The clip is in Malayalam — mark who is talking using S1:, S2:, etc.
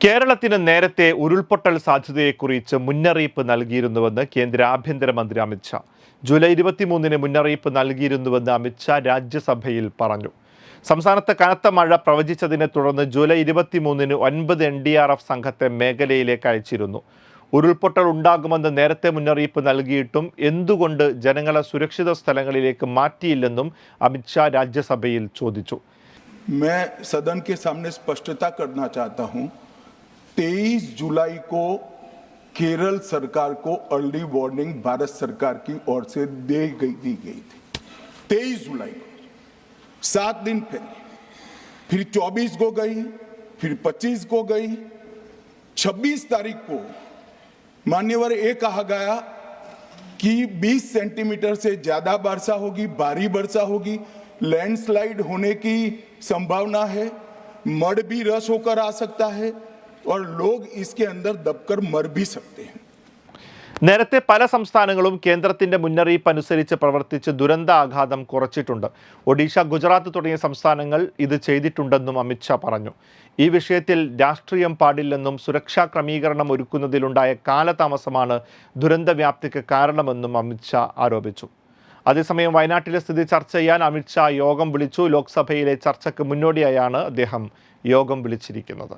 S1: കേരളത്തിന് നേരത്തെ ഉരുൾപൊട്ടൽ സാധ്യതയെക്കുറിച്ച് മുന്നറിയിപ്പ് നൽകിയിരുന്നുവെന്ന് കേന്ദ്ര ആഭ്യന്തരമന്ത്രി അമിത്ഷാ ജൂലൈ ഇരുപത്തിമൂന്നിന് മുന്നറിയിപ്പ് നൽകിയിരുന്നുവെന്ന് അമിത്ഷാ രാജ്യസഭയിൽ പറഞ്ഞു സംസ്ഥാനത്ത് കനത്ത മഴ പ്രവചിച്ചതിനെ തുടർന്ന് ജൂലൈ ഇരുപത്തിമൂന്നിന് ഒൻപത് എൻ ഡി ആർ എഫ് സംഘത്തെ മേഖലയിലേക്ക് അയച്ചിരുന്നു ഉരുൾപൊട്ടൽ ഉണ്ടാകുമെന്ന് നേരത്തെ മുന്നറിയിപ്പ് നൽകിയിട്ടും എന്തുകൊണ്ട് ജനങ്ങളെ സുരക്ഷിത സ്ഥലങ്ങളിലേക്ക് മാറ്റിയില്ലെന്നും അമിത്ഷാ രാജ്യസഭയിൽ ചോദിച്ചു
S2: मैं सदन के सामने स्पष्टता करना चाहता हूं 23 जुलाई को केरल सरकार को अर्ली वार्निंग भारत सरकार की ओर से दे गई, दी गई थी। 23 जुलाई को, सात दिन पहले, फिर 24 को गई, फिर 25 को गई 26 तारीख को मान्यवर ये कहा गया कि 20 सेंटीमीटर से ज़्यादा वर्षा होगी, भारी वर्षा होगी लैंडस्लाइड होने की संभावना है मड भी रस होकर आ सकता है और लोग इसके अंदर दबकर मर भी सकते हैं
S1: നേരത്തെ പല സംസ്ഥാനങ്ങളും കേന്ദ്രത്തിന്റെ മുന്നറിയിപ്പ് അനുസരിച്ച് പ്രവർത്തിച്ച് ദുരന്ത ആഘാതം കുറച്ചിട്ടുണ്ട് ഒഡീഷ ഗുജറാത്ത് തുടങ്ങിയ സംസ്ഥാനങ്ങൾ ഇത് ചെയ്തിട്ടുണ്ടെന്നും അമിത്ഷാ പറഞ്ഞു ഈ വിഷയത്തിൽ രാഷ്ട്രീയം പാടില്ലെന്നും സുരക്ഷാ ക്രമീകരണം ഒരുക്കുന്നതിലുണ്ടായ കാലതാമസമാണ് ദുരന്ത വ്യാപ്തിക്ക് കാരണമെന്നും അമിത്ഷാ ആരോപിച്ചു അതേസമയം വയനാട്ടിലെ സ്ഥിതി ചർച്ച ചെയ്യാൻ അമിത്ഷാ യോഗം വിളിച്ചു ലോക്സഭയിലെ ചർച്ചയ്ക്ക് മുന്നോടിയായാണ് അദ്ദേഹം യോഗം വിളിച്ചിരിക്കുന്നത്